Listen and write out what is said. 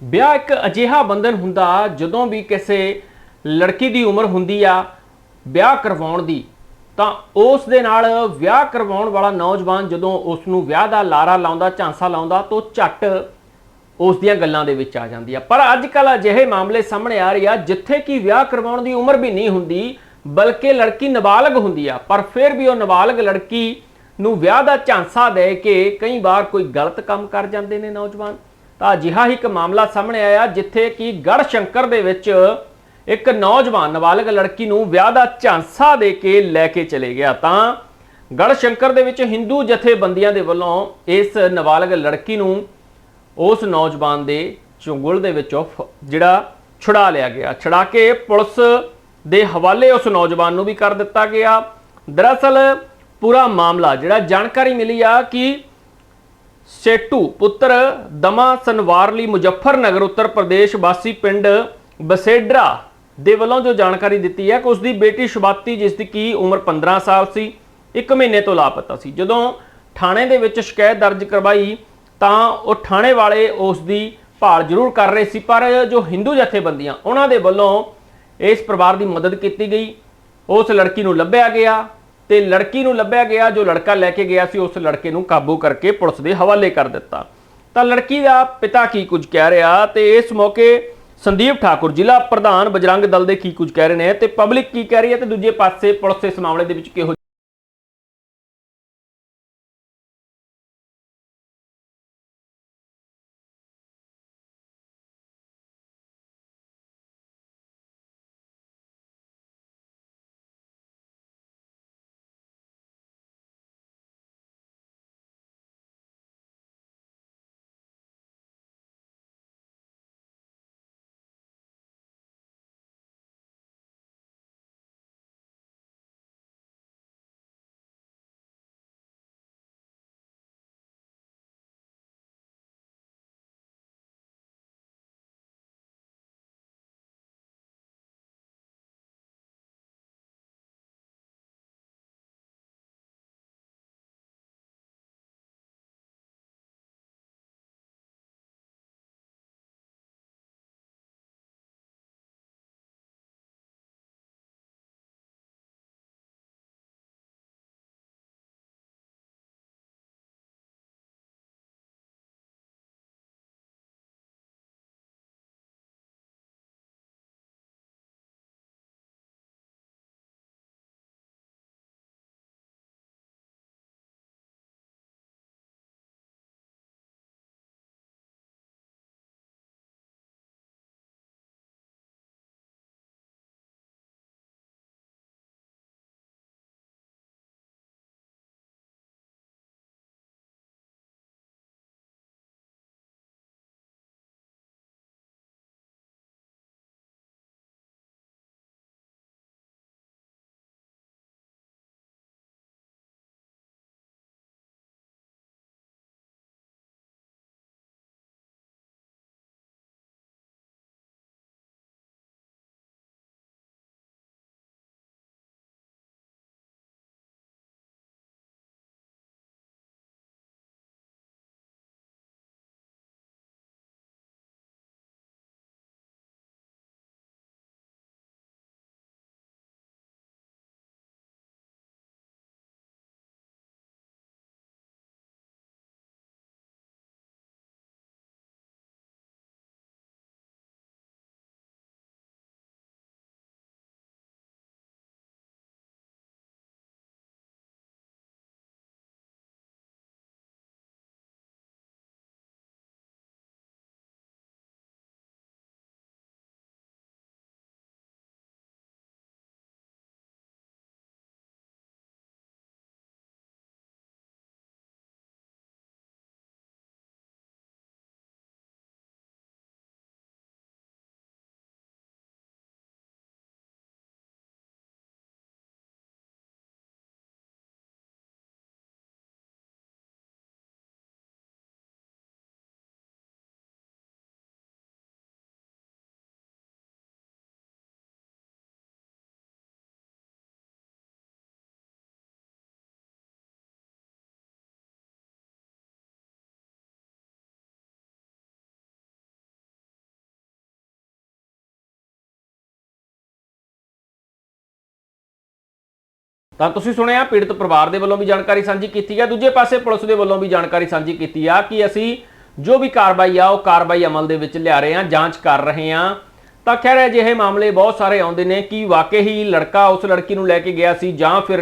ਵਿਆਹ ਇੱਕ ਅਜਿਹਾ ਬੰਧਨ ਹੁੰਦਾ ਜਦੋਂ ਵੀ ਕਿਸੇ ਲੜਕੀ ਦੀ ਉਮਰ ਹੁੰਦੀ ਆ ਵਿਆਹ ਕਰਵਾਉਣ ਦੀ, ਤਾਂ ਉਸ ਦੇ ਨਾਲ ਵਿਆਹ ਕਰਵਾਉਣ ਵਾਲਾ ਨੌਜਵਾਨ ਜਦੋਂ ਉਸ ਨੂੰ ਵਿਆਹ ਦਾ ਲਾਰਾ ਲਾਉਂਦਾ, ਝਾਂਸਾ ਲਾਉਂਦਾ, ਤਾਂ ਉਹ ਝੱਟ ਉਸ ਦੀਆਂ ਗੱਲਾਂ ਦੇ ਵਿੱਚ ਆ ਜਾਂਦੀ ਆ। ਪਰ ਅੱਜ ਕੱਲ ਅਜਿਹੇ ਮਾਮਲੇ ਸਾਹਮਣੇ ਆ ਰਹੇ ਆ, ਜਿੱਥੇ ਕਿ ਵਿਆਹ ਕਰਵਾਉਣ ਦੀ ਉਮਰ ਵੀ ਨਹੀਂ ਹੁੰਦੀ, ਬਲਕਿ ਲੜਕੀ ਨਾਬਾਲਗ ਹੁੰਦੀ ਆ। ਪਰ ਫਿਰ ਵੀ ਉਹ ਨਾਬਾਲਗ ਲੜਕੀ ਨੂੰ ਵਿਆਹ ਦਾ ਝਾਂਸਾ ਦੇ ਕੇ ਕਈ ਵਾਰ ਕੋਈ ਗਲਤ ਕੰਮ ਕਰ ਜਾਂਦੇ ਨੇ ਨੌਜਵਾਨ। ਤਾਂ ਅਜਿਹਾ ਹੀ ਇੱਕ ਮਾਮਲਾ ਸਾਹਮਣੇ ਆਇਆ ਜਿੱਥੇ ਕਿ ਗੜ ਸ਼ੰਕਰ ਦੇ ਵਿੱਚ ਇੱਕ ਨੌਜਵਾਨ ਨਾਬਾਲਗ ਲੜਕੀ ਨੂੰ ਵਿਆਹ ਦਾ ਝਾਂਸਾ ਦੇ ਕੇ ਲੈ ਕੇ ਚਲੇ ਗਿਆ। ਤਾਂ ਗੜ ਸ਼ੰਕਰ ਦੇ ਵਿੱਚ ਹਿੰਦੂ ਜਥੇਬੰਦੀਆਂ ਦੇ ਵੱਲੋਂ ਇਸ ਨਾਬਾਲਗ ਲੜਕੀ ਨੂੰ ਉਸ ਨੌਜਵਾਨ ਦੇ ਚੁੰਗਲ ਦੇ ਵਿੱਚੋਂ ਫ- ਜਿਹੜਾ ਛੁਡਾ ਲਿਆ ਗਿਆ। ਛੁਡਾ ਕੇ ਪੁਲਿਸ ਦੇ ਹਵਾਲੇ ਉਸ ਨੌਜਵਾਨ ਨੂੰ ਵੀ ਕਰ ਦਿੱਤਾ ਗਿਆ। ਦਰਅਸਲ ਪੂਰਾ ਮਾਮਲਾ, ਜਿਹੜਾ ਜਾਣਕਾਰੀ ਮਿਲੀ ਆ ਕਿ ਸੇਟੂ, ਪੁੱਤਰ ਦਮਾ ਸਨਵਾਰਲੀ ਮੁਜ਼ੱਫਰਨਗਰ, ਉੱਤਰ ਪ੍ਰਦੇਸ਼ ਵਾਸੀ ਪਿੰਡ ਬਸੇਡਰਾ ਦੇ ਵੱਲੋਂ ਜੋ ਜਾਣਕਾਰੀ ਦਿੱਤੀ ਹੈ ਕਿ ਉਸ ਦੀ ਬੇਟੀ ਸ਼ੁਭਾਤੀ, ਜਿਸ ਦੀ ਕੀ ਉਮਰ 15 ਸਾਲ ਸੀ, ਇੱਕ ਮਹੀਨੇ ਤੋਂ ਲਾਪਤਾ ਸੀ। ਜਦੋਂ ਥਾਣੇ ਦੇ ਵਿੱਚ ਸ਼ਿਕਾਇਤ ਦਰਜ ਕਰਵਾਈ, ਤਾਂ ਉਹ ਥਾਣੇ ਵਾਲੇ ਉਸ ਦੀ ਭਾਲ ਜ਼ਰੂਰ ਕਰ ਰਹੇ ਸੀ, ਪਰ ਜੋ ਹਿੰਦੂ ਜਥੇਬੰਦੀਆਂ, ਉਹਨਾਂ ਦੇ ਵੱਲੋਂ ਇਸ ਪਰਿਵਾਰ ਦੀ ਮਦਦ ਕੀਤੀ ਗਈ। ਉਸ ਲੜਕੀ ਨੂੰ ਲੱਭਿਆ ਗਿਆ। ਤੇ ਲੜਕੀ ਨੂੰ ਲੱਭਿਆ ਗਿਆ, ਜੋ ਲੜਕਾ ਲੈ ਕੇ ਗਿਆ ਸੀ, ਉਸ ਲੜਕੇ ਨੂੰ ਕਾਬੂ ਕਰਕੇ ਪੁਲਿਸ ਦੇ ਹਵਾਲੇ ਕਰ ਦਿੱਤਾ। ਤਾਂ ਲੜਕੀ ਦਾ ਪਿਤਾ ਕੀ ਕੁਝ ਕਹਿ ਰਿਹਾ ਤੇ ਇਸ ਮੌਕੇ ਸੰਦੀਪ ਠਾਕੁਰ, ਜ਼ਿਲ੍ਹਾ ਪ੍ਰਧਾਨ ਬਜਰੰਗ ਦਲ ਦੇ ਕੀ ਕੁਝ ਕਹਿ ਰਹੇ ਨੇ ਤੇ ਪਬਲਿਕ ਕੀ ਕਹਿ ਰਹੀ ਹੈ ਤੇ ਦੂਜੇ ਪਾਸੇ ਪੁਲਿਸ ਇਸ ਮਾਮਲੇ ਦੇ ਵਿੱਚ ਕਿਹੋ ਤਾਂ ਤੁਸੀਂ ਸੁਣਿਆ, ਪੀੜਤ ਪਰਿਵਾਰ ਦੇ ਵੱਲੋਂ ਵੀ ਜਾਣਕਾਰੀ ਸਾਂਝੀ ਕੀਤੀ ਹੈ ਦੂਜੇ ਪਾਸੇ ਪੁਲਿਸ ਦੇ ਵੱਲੋਂ ਵੀ ਜਾਣਕਾਰੀ ਸਾਂਝੀ ਕੀਤੀ ਆ ਕਿ ਅਸੀਂ ਜੋ ਵੀ ਕਾਰਵਾਈ ਆ, ਉਹ ਕਾਰਵਾਈ ਅਮਲ ਦੇ ਵਿੱਚ ਲਿਆ ਰਹੇ ਹਾਂ ਜਾਂਚ ਕਰ ਰਹੇ ਹਾਂ ਤਾਂ ਖੈਰ, ਅਜਿਹੇ ਮਾਮਲੇ ਬਹੁਤ ਸਾਰੇ ਆਉਂਦੇ ਨੇ ਕਿ ਵਾਕਈ ਹੀ ਲੜਕਾ ਉਸ ਲੜਕੀ ਨੂੰ ਲੈ ਕੇ ਗਿਆ ਸੀ ਜਾਂ ਫਿਰ